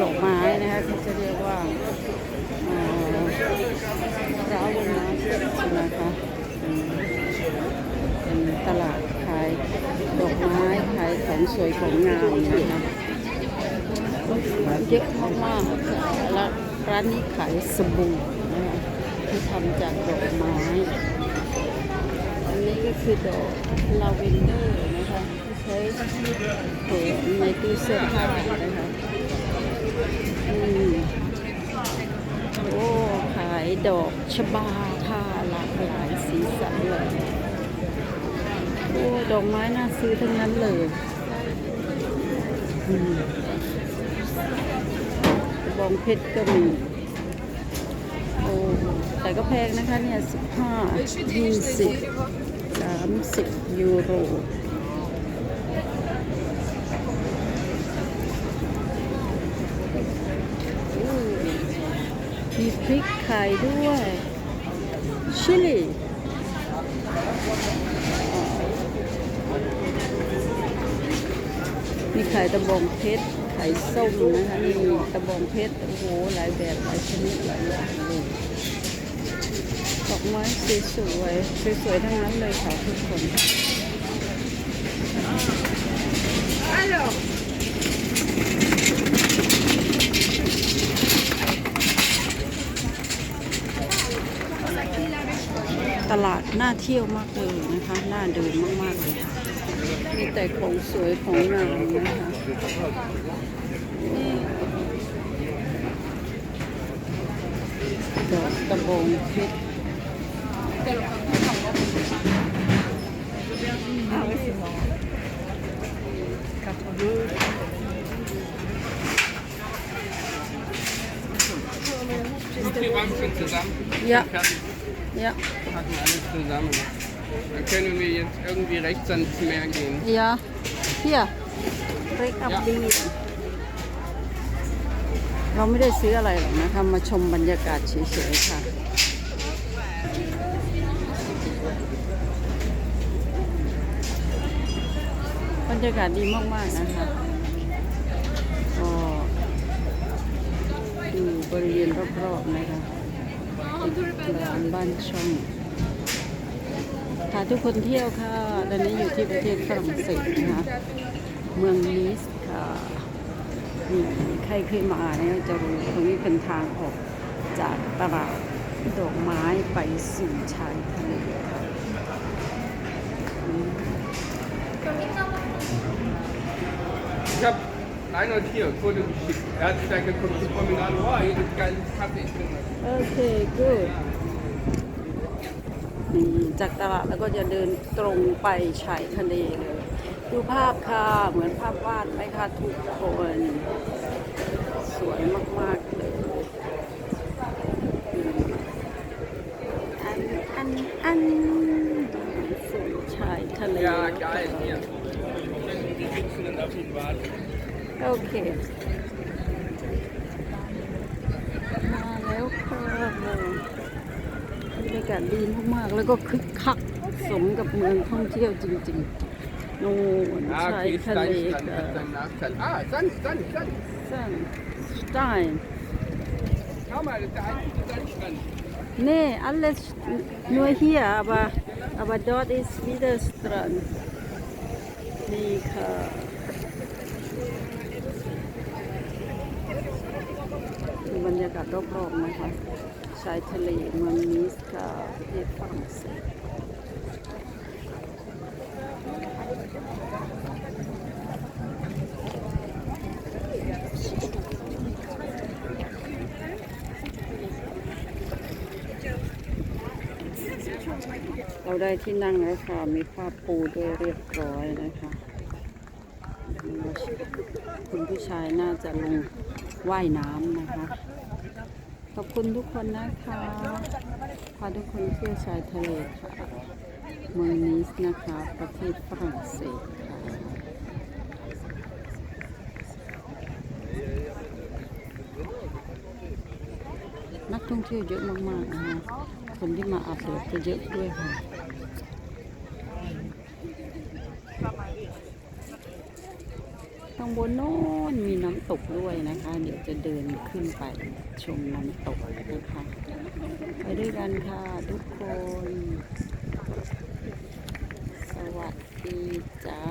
ดอกไม้นะคะเขาจะเรียกว่าร้าวบนน้ำนะคะเป็นตลาดขายดอกไม้ขายของสวยของงามนะคะเยอะมากๆค่ะและร้านนี้ขายสบู่นะคะที่ทำจากดอกไม้ อันนี้ก็คือดอกลาเวนเดอร์นะคะที่ใช้แขวนในตู้เสื้อผ้านะคะ โอ้ขายดอกชบาค่ะหลากหลายสีสันเลยโอ้ดอกไม้น่าซื้อทั้งนั้นเลยบองเพชรก็มีโอ้แต่ก็แพงนะคะเนี่ยสิบห้ายี่สิบสามสิบยูโรอู้มี พริกขายด้วย ชิลี่มีขายตะบองเพชรขายส้มนะคะนี่ตะบองเพชร โอ้โห หลายแบบ หลายชนิด หลายอย่างเลยดอกไม้สวยๆ สวยๆ ทั้งนั้นเลยค่ะทุกคน ตลาดน่าเที่ยวมากเลยนะคะ น่าเดินมากๆเลยค่ะ มีแต่ของสวยของงามนะคะดอกตะบงเพชรยะ Ja. ยะ Packen alles zusammen. Dann können wir jetzt irgendwie rechts ans Meer gehen. ยะเฮียเรกอัพดีเราไม่ได้ซื้ออะไรหรอกนะคะมาชมบรรยากาศเฉยๆค่ะ บรรยากาศดีมากๆนะคะก็ดูบริเวณรอบๆนะคะ ร้านบ้านช่องพาทุกคนเที่ยวค่ะ ตอนนี้อยู่ที่ประเทศฝรั่งเศสนะคะเมืองนีสค่ะนี่ใครเคยมาเนี่ยจะรู้ตรงนี้เป็นทางออกจากตลาดดอกไม้ไปสู่ชายทะเลค่ะอืม Ich habe Reinhold hier ein Foto geschickt. Er hat sich da geguckt, die Promenade. Oh, hier gibt es geiles Kaffee. โอเค good นี่จากตลาดแล้วก็จะเดินตรงไปชายทะเลเลยดูภาพค่ะ เหมือนภาพวาดไหมคะทุกคน สวยมาก ๆ เลยอืมอัน อัน อันสู่ชายทะเล Ja, geil. Hier. Wir sitzen und auf ihn warten. โอเค มาแล้วค่ะบรรยากาศดีมากๆ แล้วก็คึกคักสมกับเมืองท่องเที่ยวจริงๆโน่น Ah, ชาย okay, ทะเล Steinstrand ค่ะ hat seinen Nachteil. Ah, Sand, Sand, Sand. ซันสไตน์ Schau mal, das ist der einzige Sandstrand. Nee, alles nur hier, aber, aber dort ist wieder Strand. นี่ค่ะ บรรยากาศรอบๆนะคะชายทะเลเมืองนิสค่ะประเทศฝรั่งเศสเราได้ที่นั่งแล้วค่ะ มีผ้าปูด้วยเรียบร้อยนะคะ คุณผู้ชายน่าจะลง ว่ายน้ำนะคะ ขอบคุณทุกคนนะคะพาทุกคนเที่ยวชายทะเลค่ะเมืองนิสนะคะ ประเทศฝรั่งเศสค่ะนักท่องเที่ยวเยอะมากๆนะคะคนที่มาอาบแดดก็เยอะด้วยค่ะ ข้างบนโน้นมีน้ำตกด้วยนะคะ เดี๋ยวจะเดินขึ้นไปชมน้ำตกนะคะไปด้วยกันค่ะทุกคน สวัสดีจ้า